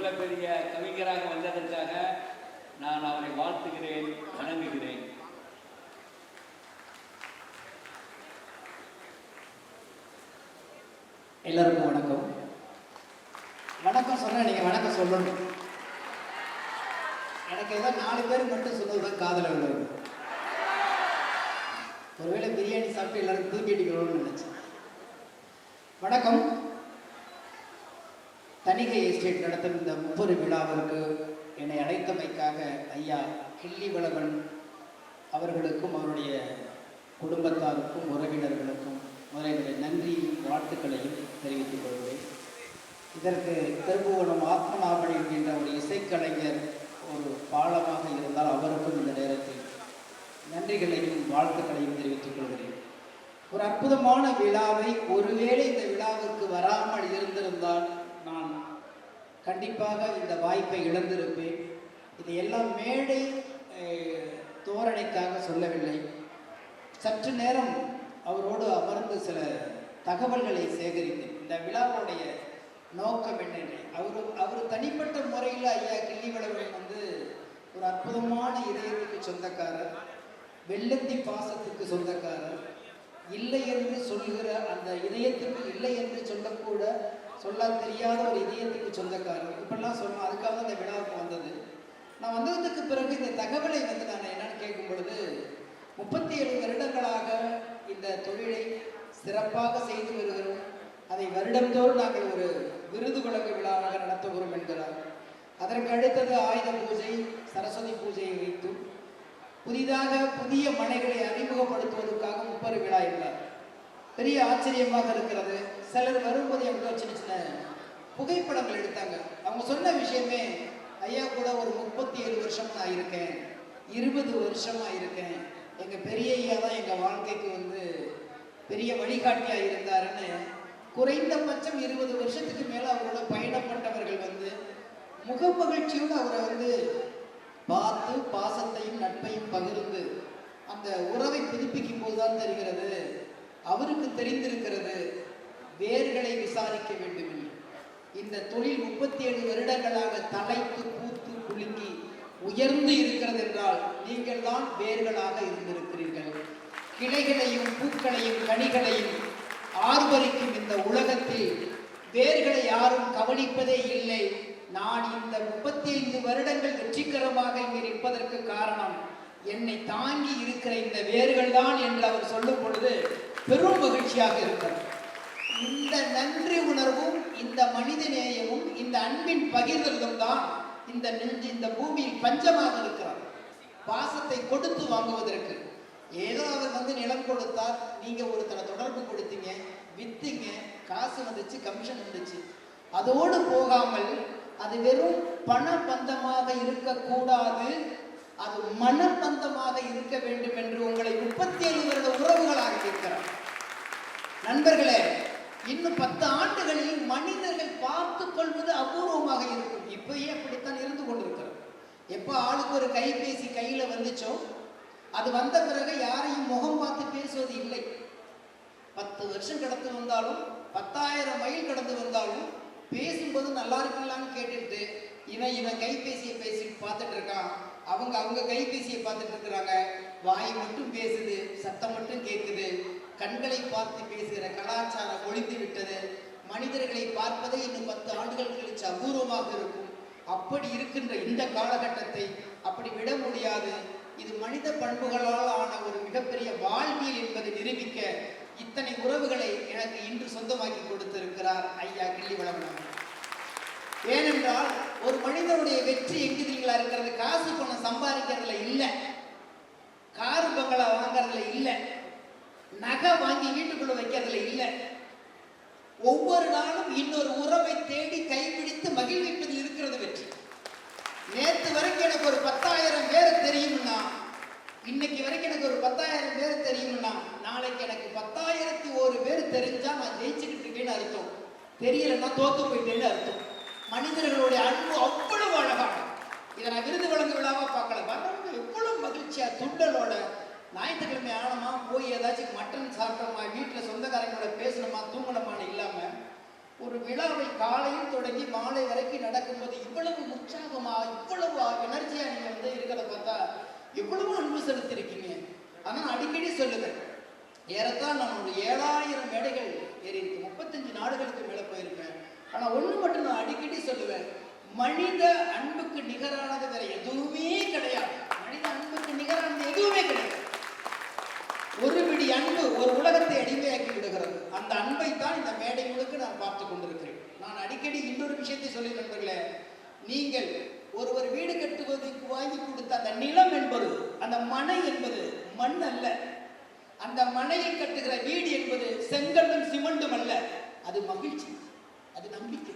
இவ்வளவு பெரிய கவிஞராக வந்ததற்காக நான் அவரை வாழ்த்துகிறேன் வணங்குகிறேன். எல்லாருக்கும் வணக்கம். வணக்கம் சொன்னா நீங்க வணக்கம் சொல்லணும். எனக்கு ஏதோ நாலு பேர் மட்டும் சொன்னதுதான் காதல விழுவது ஒருவேளை பிரியாணி சாப்பிட்டு எல்லாருக்கும் தூக்கி நினைச்சேன். வணக்கம். தணிகை எஸ்டேட் நடத்தும் இந்த முப்பது விழாவிற்கு என்னை அழைத்தமைக்காக ஐயா கிள்ளி வளவன் அவர்களுக்கும் அவருடைய குடும்பத்தாருக்கும் உறவினர்களுக்கும் முதலில் நன்றி வாழ்த்துக்களையும் தெரிவித்துக் கொள்கிறேன். இதற்கு திருப்புவனம் ஆத்மநாபன் என்கின்ற ஒரு இசைக்கலைஞர் ஒரு பாலமாக இருந்தால் அவருக்கும் இந்த நேரத்தில் நன்றிகளையும் வாழ்த்துக்களையும் தெரிவித்துக் கொள்கிறேன். ஒரு அற்புதமான விழாவை ஒருவேளை இந்த விழாவிற்கு வராமல் இருந்திருந்தால் கண்டிப்பாக இந்த வாய்ப்பை இழந்திருப்பேன். இது எல்லாம் மேடை தோரணைக்காக சொல்லவில்லை. சற்று நேரம் அவரோடு அமர்ந்து சில தகவல்களை சேகரித்தேன். இந்த விழாவுடைய நோக்கம் என்னென்ன அவர் அவர் தனிப்பட்ட முறையில் ஐயா கிள்ளிவளவன் வந்து ஒரு அற்புதமான இதயத்துக்கு சொந்தக்காரர் வெள்ளத்தி பாசத்துக்கு சொந்தக்காரர் இல்லை என்று சொல்கிற அந்த இதயத்துக்கு இல்லை என்று சொல்லக்கூட சொல்ல தெரியாத ஒரு இதயத்துக்கு சொந்தக்காரர். இப்படிலாம் சொன்னோம் அதுக்காக தான் இந்த விழாவுக்கு வந்தது. நான் வந்ததுக்கு பிறகு இந்த தகவலை வந்து நான் என்னன்னு கேட்கும் பொழுது முப்பத்தி ஏழு வருடங்களாக இந்த தொழிலை சிறப்பாக செய்து வருகிறோம். அதை வருடந்தோறும் நாங்கள் ஒரு விருது வழங்கு விழாவாக நடத்துகிறோம் என்கிறார். அதற்கு அடுத்தது ஆயுத பூஜை சரஸ்வதி பூஜையை வைத்து புதிதாக புதிய மனைகளை அறிமுகப்படுத்துவதற்காக முப்பது விழா என்றார் பெரிய ஆச்சரியமாக இருக்கிறது. சிலர் வரும்போது எவ்வளோ சின்ன சின்ன புகைப்படங்கள் எடுத்தாங்க. அவங்க சொன்ன விஷயமே ஐயா கூட ஒரு முப்பத்தி ஏழு வருஷம் நான் இருக்கேன். இருபது வருஷமாக இருக்கேன். எங்கள் பெரிய ஐயா தான் எங்கள் வாழ்க்கைக்கு வந்து பெரிய வழிகாட்டியாக இருந்தாருன்னு குறைந்தபட்சம் இருபது வருஷத்துக்கு மேலே அவரோட பயணப்பட்டவர்கள் வந்து முகமகிழ்ச்சியோடு அவரை வந்து பார்த்து பாசத்தையும் நட்பையும் பகிர்ந்து அந்த உறவை புதுப்பிக்கும் போதுதான் தெரிகிறது. அவருக்கு தெரிந்திருக்கிறது. வேர்களை விசாரிக்க வேண்டும் என்று. இந்த தொழில் முப்பத்தி ஏழு வருடங்களாக தலைத்து பூத்து குலுங்கி உயர்ந்து இருக்கிறது என்றால் நீங்கள் தான் வேர்களாக இருந்திருக்கிறீர்கள். கிளைகளையும் பூக்களையும் கனிகளையும் ஆர்வரிக்கும் இந்த உலகத்தில் வேர்களை யாரும் கவனிப்பதே இல்லை. நான் இந்த முப்பத்தி ஐந்து வருடங்கள் வெற்றிகரமாக இங்கே நிற்பதற்கு காரணம் என்னை தாங்கி இருக்கிற இந்த வேர்கள் தான் என்று அவர் சொல்லும் பொழுது பெரும் மகிழ்ச்சியாக இருக்கிறது இந்த நன்றி உணர்வும் இந்த மனித நேயமும் இந்த அன்பின் பகிர்தலும் தான் இந்த நெஞ்சு இந்த பூமியில் பஞ்சமாக இருக்கிறார் பாசத்தை கொடுத்து வாங்குவதற்கு. ஏதோ அவர் வந்து நிலம் கொடுத்தார் நீங்க ஒருத்தனை தொடர்பு கொடுத்தீங்க வித்தீங்க காசு வந்துச்சு கமிஷன் வந்துச்சு. அதோடு போகாமல் அது வெறும் பண பந்தமாக இருக்கக்கூடாது அது மனப்பந்தமாக இருக்க வேண்டும் என்று உங்களை முப்பத்தி ஏழு வருட உறவுகளாக இருக்கிறார் நண்பர்களே இன்னும் பத்து ஆண்டுகளில் மனிதர்கள் பார்த்து கொள்வது அபூர்வமாக இருக்கும். இப்பயே அப்படித்தான் இருந்து கொண்டிருக்கிறோம். எப்போ ஆளுக்கு ஒரு கைபேசி கையில் வந்துச்சோ அது வந்த பிறகு யாரையும் முகம் பார்த்து பேசுவது இல்லை. பத்து வருஷம் கடந்து வந்தாலும் பத்தாயிரம் மைல் கடந்து வந்தாலும் பேசும்போது நல்லா இருக்கலாம்னு கேட்டுட்டு இவன் இவன் கைபேசியை பேசிட்டு பார்த்துட்டு இருக்கான். அவங்க அவங்க கைபேசியை பார்த்துட்டு இருக்கிறாங்க. வாய் மட்டும் பேசுது சத்தம் மட்டும் கேட்குது கண்களை பார்த்து பேசுகிற கலாச்சாரம் ஒழித்து விட்டது. மனிதர்களை பார்ப்பதே இன்னும் பத்து ஆண்டுகள் கழிச்சு அபூர்வமாக இருக்கும். அப்படி இருக்கின்ற இந்த காலகட்டத்தை அப்படி விட முடியாது. இது மனித பண்புகளால் ஆன ஒரு மிகப்பெரிய வாழ்வியல் என்பதை நிரூபிக்க இத்தனை உறவுகளை எனக்கு இன்று சொந்தமாக்கி கொடுத்திருக்கிறார் ஐயா கிள்ளி வளவன் ஏனென்றால் ஒரு மனிதனுடைய வெற்றி எங்கு தெரியுங்களா இருக்கிறது காசு பணம் சம்பாதிக்கிறதுல இல்லை. காரு பங்களா வாங்கறதுல இல்லை. நகை வாங்கி வீட்டுக்குள்ள வைக்கிறதுல இல்லை. ஒவ்வொரு நாளும் இன்னொரு உறவை தேடி கைப்பிடித்து மகிழ்விப்பதில் இருக்கிறது வெற்றி. நேற்று வரைக்கும் எனக்கு ஒரு பத்தாயிரம் பேர் தெரியும்னா இன்னைக்கு வரைக்கும் எனக்கு ஒரு பத்தாயிரம் பேர் தெரியும்னா நாளைக்கு எனக்கு பத்தாயிரத்தி ஒரு பேர் தெரிஞ்சா நான் ஜெயிச்சுக்கிட்டு இருக்கேன்னு அர்த்தம். தெரியலன்னா தோத்து போயிட்டேன்னு அர்த்தம். மனிதர்களுடைய அன்பு அவ்வளவு அழகான இதை நான் விருது வழங்கு விழாவா பார்க்க ஞாயிற்றுக்கிழமை ஆனமா போய் ஏதாச்சும் மட்டன் சாப்பிட்டோமா வீட்டில் சொந்தக்காரங்களோட பேசணுமா தூங்கணுமான்னு இல்லாமல் ஒரு விழாவை காலையில் தொடங்கி மாலை வரைக்கும் நடக்கும்போது இவ்வளவு உற்சாகமாக இவ்வளவு எனர்ஜியாக நீங்கள் வந்து இருக்கிறத பார்த்தா எவ்வளவு அன்பு செலுத்திருக்கீங்க. ஆனால் அடிக்கடி சொல்லுவேன் ஏறத்தான் நான் ஒரு ஏழாயிரம் மேடைகள் ஏறி முப்பத்தஞ்சு நாடுகளுக்கு மேலே போயிருப்பேன் ஆனால் ஒன்று மட்டும் நான் அடிக்கடி சொல்லுவேன் மனித அன்புக்கு நிகரானது வேற எதுவுமே கிடையாது. ஒரு உலகத்தை அடிமையாக்கி விடுகிறது அந்த அன்பை தான் இந்த மேடை முழுக்க நான் பார்த்து கொண்டிருக்கிறேன். நான் அடிக்கடி இன்னொரு விஷயத்தை சொல்லி நண்பர்களே நீங்கள் ஒருவர் வீடு கட்டுவதற்கு வாங்கி கொடுத்த அந்த நிலம் என்பது அந்த மனை என்பது மண் அல்ல. அந்த மனையை கட்டுகிற வீடு என்பது செங்கல்லும் சிமெண்டும் அல்ல. அது மகிழ்ச்சி அது நம்பிக்கை.